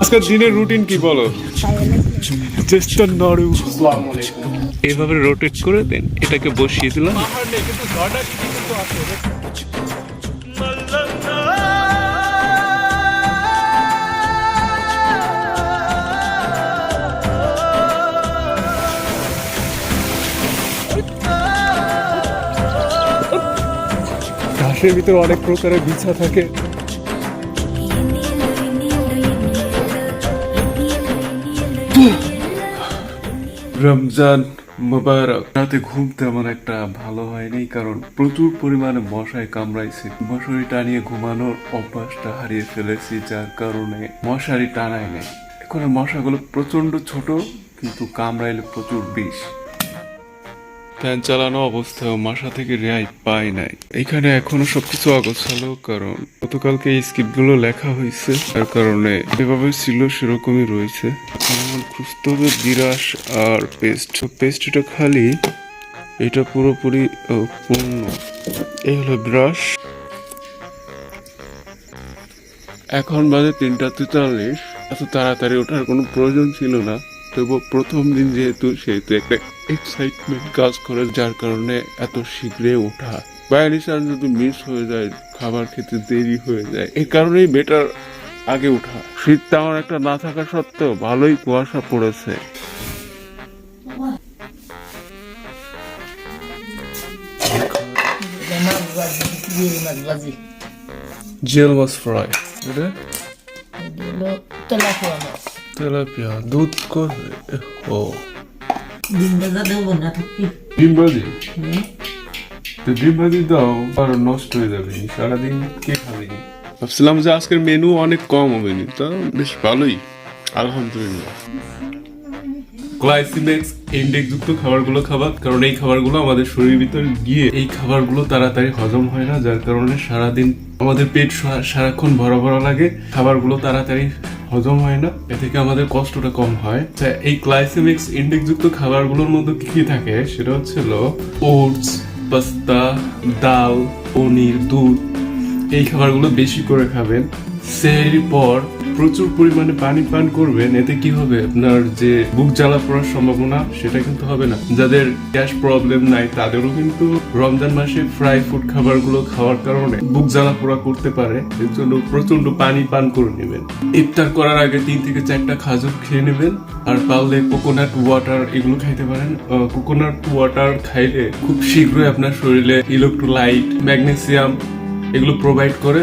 আজকের দিনের রুটিন কি বলো? চেষ্টা নড়ু। এভাবে রোটেট করে দেন এটাকে বসিয়ে দিলাম। ঘাসের ভিতরে অনেক প্রকারের বিছা থাকে। রমজান মোবারক। রাতে ঘুম তেমন একটা ভালো হয়নি কারণ প্রচুর পরিমাণে মশায় কামড়াইছে। মশারি টানিয়ে ঘুমানোর অভ্যাসটা হারিয়ে ফেলেছি যার কারণে মশারি টানায় নেই। এখন মশাগুলো প্রচণ্ড ছোট, কিন্তু কামড়াইলে প্রচুর বিষ। ফ্যান চালানো অবস্থায় মাসা থেকে রেহাই পাই নাই। এখানে এখনও সবকিছু অগোছালো, কারণ গতকালকে এই স্ক্রিপ্টগুলো লেখা হয়েছে। তার কারণে যেভাবে ছিল সেরকমই রয়েছে। হবে বিরাস আর পেস্ট। পেস্টটা খালি এটা পুরোপুরি পূর্ণ। এই হলো ব্রাশ। এখন বাজে তিনটা তেতাল্লিশ। এত তাড়াতাড়ি ওঠার কোনো প্রয়োজন ছিল না। তবু প্রথম দিন যেহেতু সেহেতু একটা এক্সাইটমেন্ট কাজ করে যার কারণে এত শীঘ্রে ওঠা। বাইরে চান্স যদি মিস হয়ে যায় খাবার খেতে দেরি হয়ে যায় এই কারণেই বেটার আগে ওঠা। শীত তেমন একটা না থাকা সত্ত্বেও ভালোই কুয়াশা পড়েছে। জেল মাছ ফ্রাই এটা? মাছ। তেলাপিয়া দুধ করে ও ডিম ভাজা দেবো না থাকি ডিম ভাজি তো ডিম ভাজি দাও আর নষ্ট হয়ে যাবে সারাদিন কে খাবে ভাবছিলাম যে আজকের মেনু অনেক কম হবে নি তা বেশ ভালোই আলহামদুলিল্লাহ গ্লাইসিমেক্স ইন্ডেক্স যুক্ত খাবারগুলো খাবা কারণ এই খাবারগুলো আমাদের শরীরের ভিতরে গিয়ে এই খাবারগুলো তাড়াতাড়ি হজম হয় না যার কারণে সারাদিন আমাদের পেট সারাক্ষণ ভরা ভরা লাগে খাবারগুলো তাড়াতাড়ি হজম হয় না, এ থেকে আমাদের কষ্টটা কম হয়। এই গ্লাইসেমিক্স ইন্ডেক্সযুক্ত খাবারগুলোর মধ্যে কি কি থাকে? সেটা হচ্ছিল ওটস পাস্তা ডাল পনির, দুধ, এই খাবারগুলো বেশি করে খাবেন। সেই পর প্রচুর পরিমাণে পানি পান করবেন, এতে কি হবে? আপনার যে বুক জ্বালা পড়ার সম্ভাবনা, সেটা কিন্তু হবে না। যাদের গ্যাস প্রবলেম নাই, তাদেরও কিন্তু রমজান মাসে ফ্রাই ফুড খাবারগুলো খাওয়ার কারণে বুক জ্বালা পোড়া করতে পারে। এর জন্য প্রচণ্ড পানি পান করে নেবেন। ইফতার করার আগে তিন থেকে চারটা খাজুর খেয়ে নেবেন, আর পারলে কোকোনাট ওয়াটার এগুলো খাইতে পারেন। কোকোনাট ওয়াটার খাইলে খুব শীঘ্রই আপনার শরীরে ইলেকট্রোলাইট ম্যাগনেসিয়াম এগুলো প্রোভাইড করে।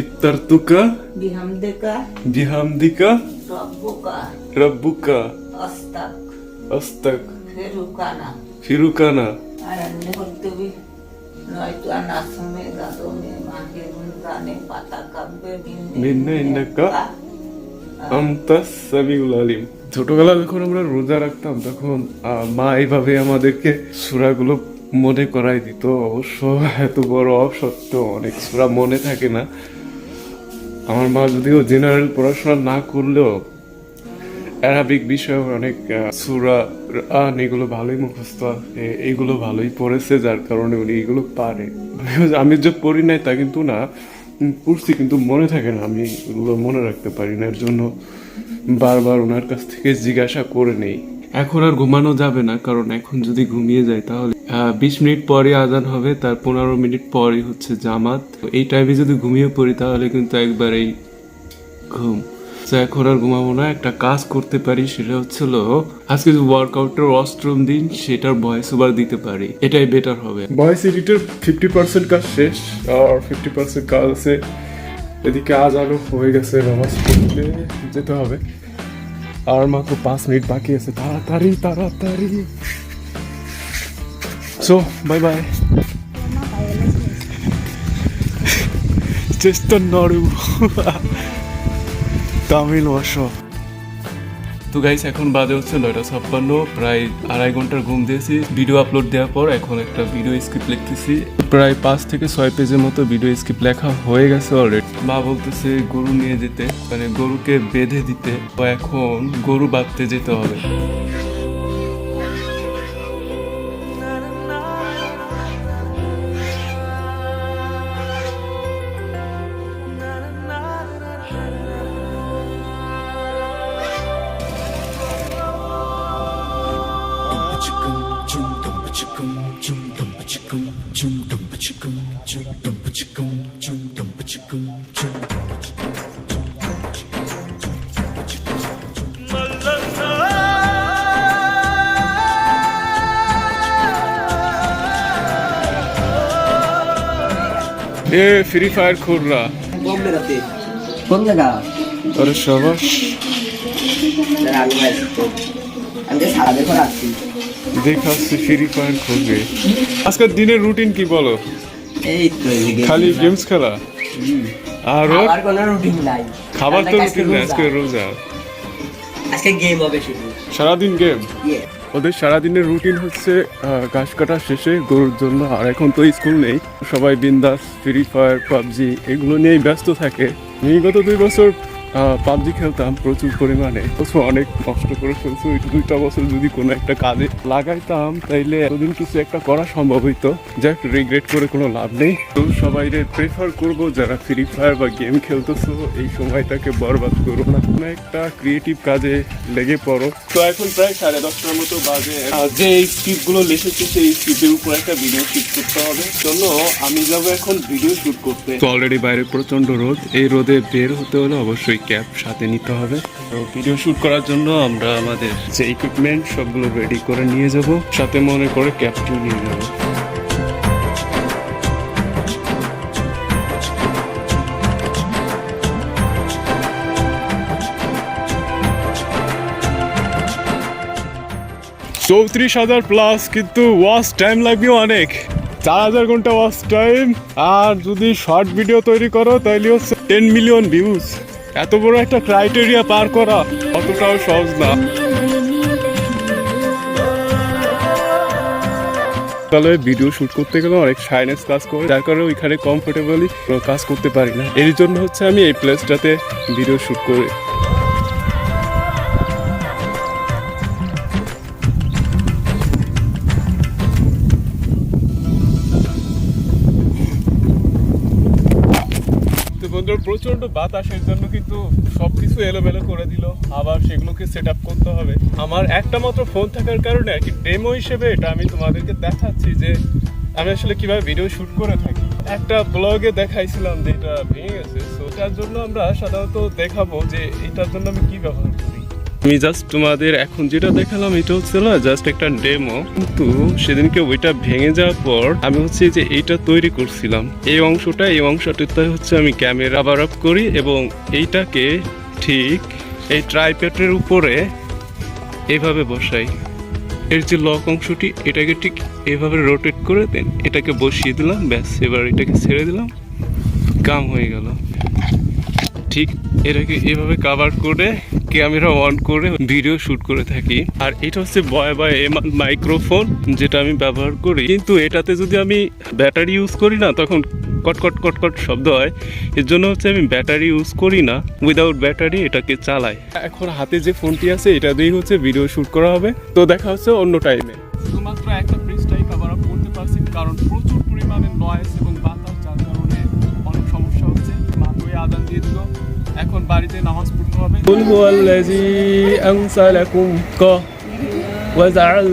ইফতারতুকা বিহামদিকা বিহামদিকা রব্বুকা রব্বুকা ফিরুকানা। ফিরুকানা। আর অন্য নয়তো আনাসমে গাদমে মাহে পাতা ভিন্ন ইন্নাকা আমতাস সাবিউল আলিম। ছোটবেলা যখন আমরা রোজা রাখতাম তখন মা এইভাবে আমাদেরকে সুরাগুলো মনে করাই দিত, অবশ্য এত বড় অসত্য অনেক সূরা মনে থাকে না। আমার মা যদিও জেনারেল পড়াশোনা না করলেও অ্যারাবিক বিষয়ে অনেক সুরা আন এগুলো ভালোই মুখস্থ। এগুলো ভালোই পড়েছে, যার কারণে উনি এগুলো পারে। আমি যে পড়ি নাই তা কিন্তু না পড়ছি কিন্তু মনে থাকে না, আমি এগুলো মনে রাখতে পারি না, এর জন্য বারবার ওনার কাছ থেকে জিজ্ঞাসা করে নেই। এখন আর ঘুমানো যাবে না, কারণ এখন যদি ঘুমিয়ে যায় তাহলে বিশ মিনিট পরে আজান হবে, তার পনেরো মিনিট পরে হচ্ছে জামাত। এই টাইমে যদি ঘুমিয়ে পড়ি, তাহলে কিন্তু একবারেই ঘুম। এখন আর ঘুমাবো না, একটা কাজ করতে পারি, সেটা হচ্ছিল আজকে যে ওয়ার্কআউটের অষ্টম দিন, সেটার ভয়েস ওভার দিতে পারি। এটাই বেটার হবে। ভয়েস এডিটের ফিফটি পার্সেন্ট কাজ শেষ, আর ফিফটি পার্সেন্ট কাজ আছে। এদিকে আজ আরও হয়ে গেছে, নামাজ পড়তে যেতে হবে। আর মাত্র পাঁচ মিনিট বাকি আছে। তাড়াতাড়ি তাড়াতাড়ি। সো বাই বাই চেষ্টা নড়ু তামিল ভাষা তো গাইস এখন বাজে হচ্ছে নয়টা ছাপ্পান্ন, প্রায় আড়াই ঘণ্টার ঘুম দিয়েছি। ভিডিও আপলোড দেওয়ার পর এখন একটা ভিডিও স্ক্রিপ্ট লিখতেছি। প্রায় পাঁচ থেকে ছয় পেজের মতো ভিডিও স্ক্রিপ্ট লেখা হয়ে গেছে অলরেডি মা বলতেছে গরু নিয়ে যেতে মানে গরুকে বেঁধে দিতে। তো এখন গরু বাঁধতে যেতে হবে। এ ফ্রি ফায়ার খুররা। কোন জায়গা? আরে সবাস। দেখাচ্ছি ফ্রি ফায়ার খুলবে আজকের দিনের রুটিন কি বলো? এই তো খালি গেমস খেলা? আর ওর কোনো রুটিন নাই। খাবার তো রুটিন নাই আজকে রোজা। আজকে গেম হবে শুধু। সারাদিন গেম ওদের সারাদিনের রুটিন হচ্ছে ঘাস কাটা শেষে গরুর জন্য আর এখন তো স্কুল নেই। সবাই বিন্দাস ফ্রি ফায়ার পাবজি এগুলো নিয়েই ব্যস্ত থাকে। গত দুই বছর পাবজি খেলতাম প্রচুর পরিমাণে। বছর অনেক কষ্ট করে ফেলছি ওই দুইটা বছর যদি কোনো একটা কাজে লাগাইতাম, তাইলে এতদিন কিছু একটা করা সম্ভব হইতো। যাক রিগ্রেট করে কোনো লাভ নেই। তো সবাই প্রেফার করব যারা ফ্রি ফায়ার বা গেম খেলতেছো, এই সময়টাকে বরবাদ করো না। কোনো একটা ক্রিয়েটিভ কাজে লেগে পড়ো। তো এখন প্রায় সাড়ে দশটার মতো বাজে। যে এই স্ক্রিপ্টগুলো লিখেছি, সেই স্ক্রিপ্টের উপর একটা ভিডিও শুট করতে হবে। জন্য আমি যাব এখন ভিডিও শুট করতে। অলরেডি বাইরে প্রচণ্ড রোদ। এই রোদে বের হতে হলে অবশ্যই ক্যাব সাথে নিতে হবে। তো ভিডিও শুট করার জন্য আমরা আমাদের যে ইকুইপমেন্ট সবগুলো রেডি করে নিয়ে যাব। সাথে মনে করে ক্যাবটিও নিয়ে যাব। চৌত্রিশ হাজার প্লাস কিন্তু ওয়াচ টাইম লাগবে অনেক। চার হাজার ঘণ্টা ওয়াচ টাইম আর যদি শর্ট ভিডিও তৈরি করো তাহলে হচ্ছে টেন মিলিয়ন ভিউজ এত বড় একটা ক্রাইটেরিয়া পার করা অতটাও সহজ না। তাহলে ভিডিও শ্যুট করতে গেলে অনেক সাইনেস কাজ করে, যার কারণে ওইখানে কমফোর্টেবলি কাজ করতে পারি না। এর জন্য হচ্ছে আমি এই প্লেসটাতে ভিডিও শুট করি প্রচণ্ড বাতাসের জন্য কিন্তু সবকিছু এলোমেলো করে দিল। আবার সেগুলোকে সেট আপ করতে হবে। আমার একটা মাত্র ফোন থাকার কারণে আর কি ডেমো হিসেবে এটা আমি তোমাদেরকে দেখাচ্ছি যে আমি আসলে কীভাবে ভিডিও শুট করে থাকি। একটা ব্লগে দেখাইছিলাম যে এটা ভেঙে গেছে। তো তার জন্য আমরা সাধারণত দেখাবো যে এটার জন্য আমি কি ব্যবহার করি। আমি জাস্ট তোমাদের এখন যেটা দেখালাম, এটা হচ্ছে না জাস্ট একটা ডেমো কিন্তু সেদিনকে ওইটা ভেঙে যাওয়ার পর আমি হচ্ছে যে এইটা তৈরি করছিলাম। এই অংশটা, এই অংশটাতে হচ্ছে আমি ক্যামেরা আবার আপ করি এবং এইটাকে ঠিক এই ট্রাইপ্যাডের উপরে এভাবে বসাই। এর যে লক অংশটি, এটাকে ঠিক এভাবে রোটেট করে দেন, এটাকে বসিয়ে দিলাম, ব্যাস, এবার এটাকে ছেড়ে দিলাম। কাম হয়ে গেল। ঠিক এটাকে এভাবে কাভার করে ক্যামেরা অন করে ভিডিও শুট করে থাকি। আর এটা হচ্ছে বয় বয় এম মাইক্রোফোন, যেটা আমি ব্যবহার করি। কিন্তু এটাতে যদি আমি ব্যাটারি ইউজ করি না, তখন কটকট কটকট শব্দ হয়। এর জন্য হচ্ছে আমি ব্যাটারি ইউজ করি না। উইদাউট ব্যাটারি এটাকে চালাই। এখন হাতে যে ফোনটি আছে, এটা দিয়েই হচ্ছে ভিডিও শুট করা হবে। তো দেখা হচ্ছে অন্য টাইমে শুধুমাত্র একটা পৃষ্ঠাই কভার আপ করতে পারছি, কারণ প্রচুর পড়তে হবে কুল হুয়াল্লাযী আনসালাকুম ক ওয়াজাল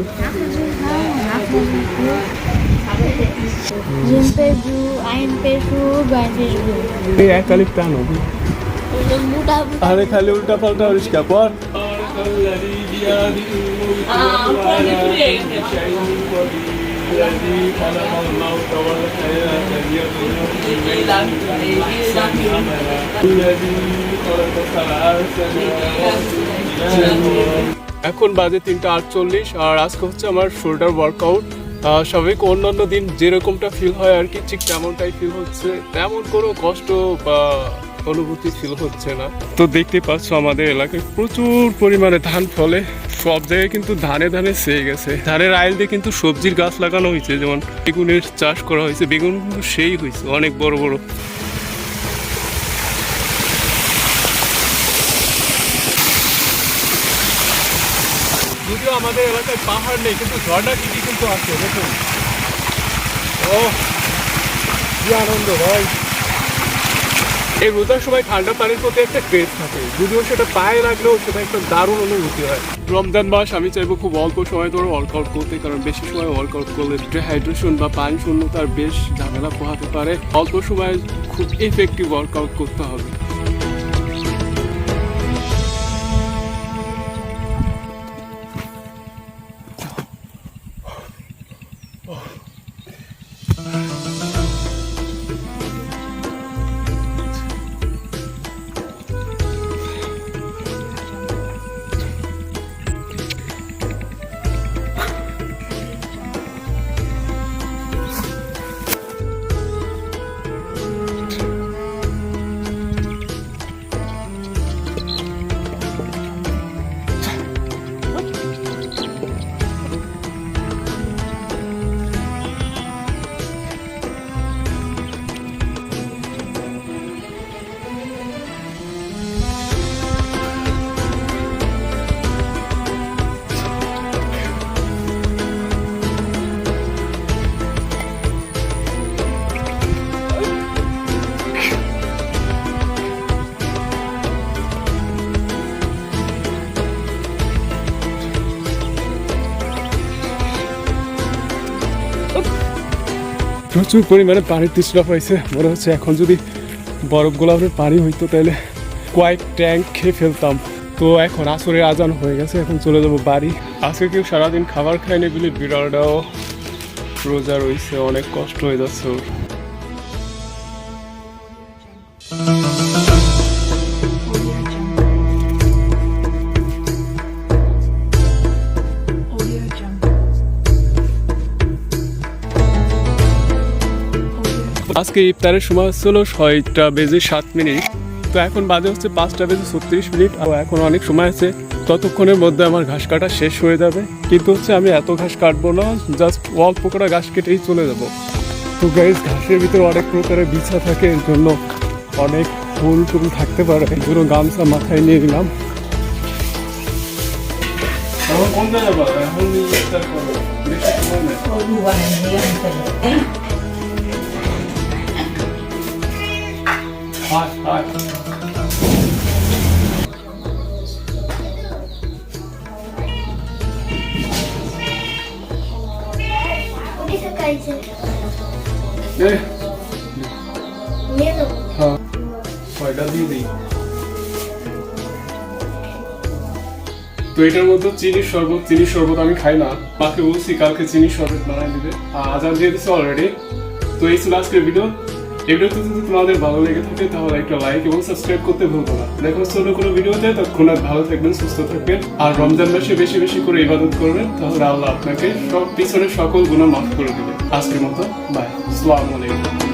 জিম পেজু আইন পেজু গাইন পেজু এই একালিপ টানো মোটা আরে খালি উল্টা পাল্টা রিস্কা পর এখন বাজে তিনটা আটচল্লিশ, আর আজকে হচ্ছে আমার শোল্ডার ওয়ার্কআউট স্বাভাবিক অন্যান্য দিন যেরকমটা ফিল হয় আর কি, ঠিক তেমনটাই ফিল হচ্ছে। তেমন কোনো কষ্ট বা অনুভূতি ফিল হচ্ছে না। তো দেখতে পাচ্ছ আমাদের এলাকায় প্রচুর পরিমাণে ধান ফলে। সব জায়গায় কিন্তু ধানে ধানে সেয়ে গেছে। ধানের আইল দিয়ে কিন্তু সবজির গাছ লাগানো হয়েছে, যেমন বেগুনের চাষ করা হয়েছে, বেগুন কিন্তু সেই হয়েছে, অনেক বড় বড়। যদিও আমাদের এলাকায় পাহাড় নেই, কিন্তু ঝর্ণা কিন্তু আছে, দেখুন। ও কি আনন্দ, ভাই। এই রোজার সময় ঠান্ডা পানির প্রতি একটা ক্রেজ থাকে। যদিও সেটা পায়ে রাখলেও সেটা একটা দারুণ অনুভূতি হয়। রমজান মাস, আমি চাইব খুব অল্প সময় ধরে ওয়ার্কআউট করতে, কারণ বেশি সময় ওয়ার্কআউট করলে ডিহাইড্রেশন বা পানি শূন্যতার বেশ ঝামেলা পোহাতে পারে। অল্প সময় খুব এফেক্টিভ ওয়ার্কআউট করতে হবে। প্রচুর পরিমাণে পানির তৃষ্ণা পাইছে। মনে হচ্ছে এখন যদি বরফ গোলাপের পানি হইতো, তাহলে কয়েক ট্যাঙ্ক খেয়ে ফেলতাম। তো এখন আসরের আজান হয়ে গেছে, এখন চলে যাব বাড়ি। আজকে কেউ সারাদিন খাবার খায়নি বলে বিড়ালটাও রোজা রয়েছে অনেক কষ্ট হয়ে যাচ্ছে ওর। আজকে ইফতারের সময় ছিল ছয়টা বেজে সাত মিনিট। তো এখন বাজে হচ্ছে পাঁচটা বেজে ছত্রিশ মিনিট। আর এখন অনেক সময় আছে। ততক্ষণের মধ্যে আমার ঘাস কাটা শেষ হয়ে যাবে। কিন্তু হচ্ছে আমি এত ঘাস কাটবো না জাস্ট অল্প কটা ঘাস কেটেই চলে যাব। তো গাইজ ঘাসের ভিতরে অনেক প্রকারের বিছা থাকে। এর জন্য অনেক ফুল টুল থাকতে পারে। এই জন্য গামছা মাথায় নিয়ে নিলাম। এখন কোন জায়গায় যাব? এখন তো এটার মধ্যে চিনির শরবত চিনির শরবত আমি খাই না মাকে বলছি কালকে চিনির শরবত বানাই দিবে আর আজান দিয়ে দিচ্ছে অলরেডি তো এই ছিল আজকের ভিডিও এই যদি তোমাদের ভালো লেগে থাকে তাহলে একটা লাইক এবং সাবস্ক্রাইব করতে ভুলবো না দেখা হচ্ছে অন্য কোনো ভিডিওতে ততক্ষণ আর ভালো থাকবেন সুস্থ থাকবেন আর রমজান মাসে বেশি বেশি করে ইবাদত করবেন তাহলে আল্লাহ আপনাকে সব পিছনে সকল গুণা মাফ করে দেবে আজকের মতো বাই আসসালামু আলাইকুম